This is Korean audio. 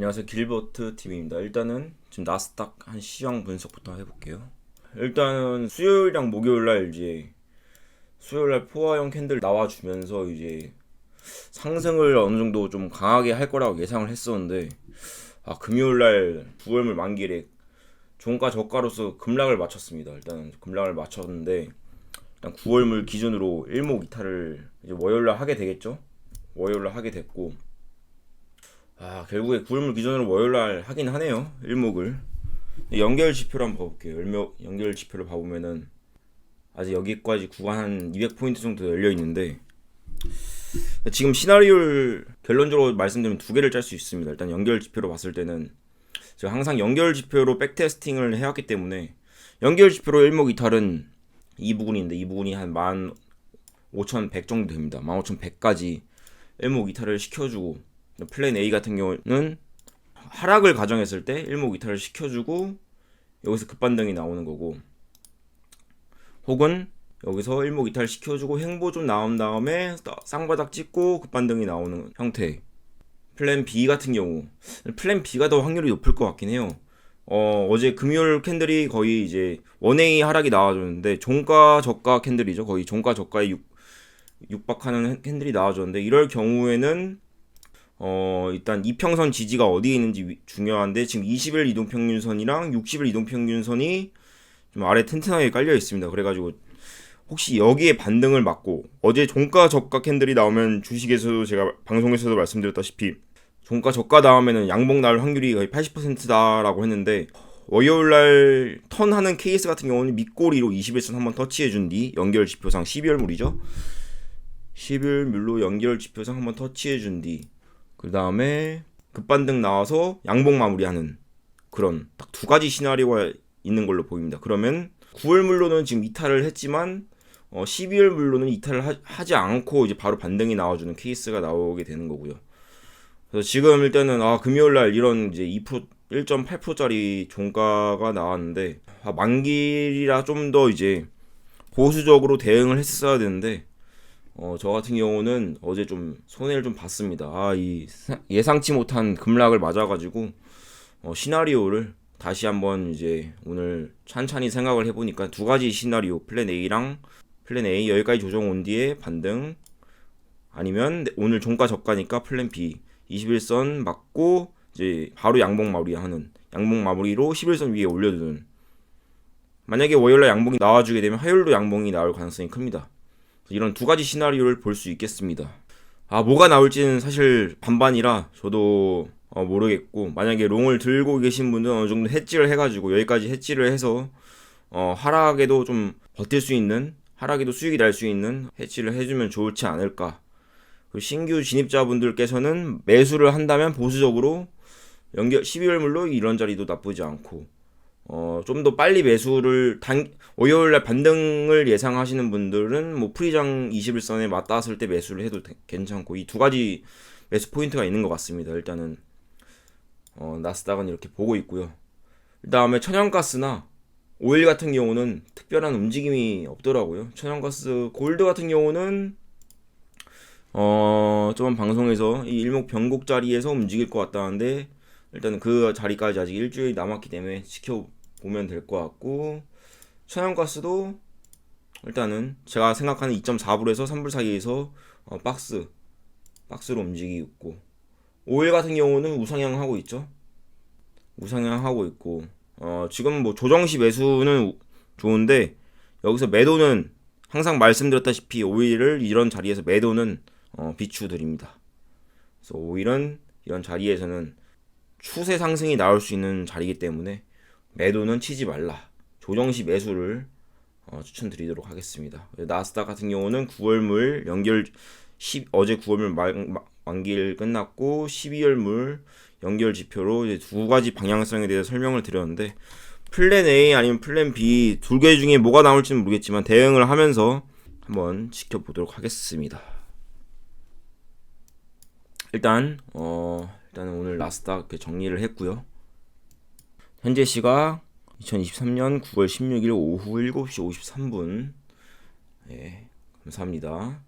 안녕하세요 길버트 TV입니다. 일단은 지금 나스닥 한 시황 분석부터 해볼게요. 일단은 수요일이랑 목요일날 이제 수요일날 포화형 캔들 나와주면서 이제 상승을 어느 정도 좀 강하게 할 거라고 예상을 했었는데 아 금요일날 9월물 만기일에 종가 저가로서 급락을 마쳤습니다. 일단 급락을 마쳤는데 일단 9월물 기준으로 일목 이탈을 이제 월요일날 하게 되겠죠. 월요일날 하게 됐고 아 결국에 9월물 기준으로 월요일날 하긴 하네요 일목을. 연결 지표를 한번 봐볼게요. 연결, 연결 지표를 봐보면은 아직 여기까지 구간 한 200포인트 정도 열려 있는데 지금 시나리오를 결론적으로 말씀드리면 두 개를 짤 수 있습니다. 일단 연결 지표로 봤을 때는 제가 항상 연결 지표로 백테스팅을 해왔기 때문에 연결 지표로 일목 이탈은 이 부분인데 이 부분이 한 15,100 정도 됩니다. 15,100까지 일목 이탈을 시켜주고 플랜 A 같은 경우는 하락을 가정했을 때 일목 이탈을 시켜주고 여기서 급반등이 나오는 거고 혹은 여기서 일목 이탈 시켜주고 행보 좀 나온 다음에 쌍바닥 찍고 급반등이 나오는 형태. 플랜 B 같은 경우 플랜 B가 더 확률이 높을 것 같긴 해요. 어, 어제 금요일 캔들이 거의 이제 원웨이 하락이 나와줬는데 종가 저가 캔들이죠. 거의 종가 저가에 육, 육박하는 캔들이 나와줬는데 이럴 경우에는 어, 일단 이평선 지지가 어디에 있는지 위- 중요한데 지금 20일 이동평균선이랑 60일 이동평균선이 좀 아래 튼튼하게 깔려 있습니다. 그래가지고 혹시 여기에 반등을 맞고 어제 종가 저가 캔들이 나오면 주식에서도 제가 방송에서도 말씀드렸다시피 종가 저가 다음에는 양봉 나올 확률이 거의 80%다라고 했는데 월요일날 턴하는 케이스 같은 경우는 밑꼬리로 21선 한번 터치해준 뒤 연결 지표상 12월물이죠. 12월물로 연결 지표상 한번 터치해준 뒤 그 다음에 급반등 나와서 양봉 마무리하는 그런 딱 두 가지 시나리오가 있는 걸로 보입니다. 그러면 9월 물로는 지금 이탈을 했지만 어, 12월 물로는 이탈을 하, 지 않고 이제 바로 반등이 나와주는 케이스가 나오게 되는 거고요. 그래서 지금 일단은 아 금요일 날 이런 이제 2% 1.8%짜리 종가가 나왔는데 아, 만기라 좀 더 이제 보수적으로 대응을 했어야 되는데 어, 저 같은 경우는 어제 좀 손해를 좀 봤습니다. 아, 이 사- 예상치 못한 급락을 맞아가지고 어, 시나리오를 다시 한번 이제 오늘 찬찬히 생각을 해보니까 두 가지 시나리오 플랜 A랑 플랜 A 여기까지 조정 온 뒤에 반등 아니면 오늘 종가 저가니까 플랜 B 21선 맞고 이제 바로 양봉 마무리하는 양봉 마무리로 11선 위에 올려두는 만약에 월요일에 양봉이 나와주게 되면 화요일도 양봉이 나올 가능성이 큽니다. 이런 두 가지 시나리오를 볼 수 있겠습니다. 아, 뭐가 나올지는 사실 반반이라 저도 어, 모르겠고, 만약에 롱을 들고 계신 분은 어느 정도 해지를 해가지고, 여기까지 해지를 해서, 어, 하락에도 좀 버틸 수 있는, 하락에도 수익이 날 수 있는 해지를 해주면 좋지 않을까. 그리고 신규 진입자분들께서는 매수를 한다면 보수적으로 연결 12월물로 이런 자리도 나쁘지 않고, 어, 좀 더 빨리 매수를 단, 월요일날 반등을 예상하시는 분들은 뭐 프리장 21선에 맞닿았을 때 매수를 해도 되- 괜찮고 이 두 가지 매수 포인트가 있는 것 같습니다. 일단은 어, 나스닥은 이렇게 보고 있고요. 그 다음에 천연가스나 오일 같은 경우는 특별한 움직임이 없더라고요. 천연가스 골드 같은 경우는 어, 저번 방송에서 이 일목 변곡 자리에서 움직일 것 같다는데 일단은 그 자리까지 아직 일주일이 남았기 때문에 지켜보면 될 것 같고 천연가스도 일단은 제가 생각하는 2.4불에서 3불 사이에서 어, 박스 박스로 움직이고 있고 오일 같은 경우는 우상향 하고 있죠. 우상향 하고 있고 어, 지금 뭐 조정시 매수는 우- 좋은데 여기서 매도는 항상 말씀드렸다시피 오일을 이런 자리에서 매도는 어, 비추드립니다. 그래서 오일은 이런 자리에서는 추세 상승이 나올 수 있는 자리이기 때문에 매도는 치지 말라. 조정 시 매수를 어, 추천드리도록 하겠습니다. 나스닥 같은 경우는 9월 물 연결 10, 어제 9월 물 만, 마- 만기일 끝났고 12월 물 연결 지표로 이제 두 가지 방향성에 대해서 설명을 드렸는데 플랜 A 아니면 플랜 B 두 개 중에 뭐가 나올지는 모르겠지만 대응을 하면서 한번 지켜보도록 하겠습니다. 일단 어 일단은 오늘 나스닥 정리를 했고요. 현재 시각 2023년 9월 16일 오후 7시 53분. 예, 감사합니다.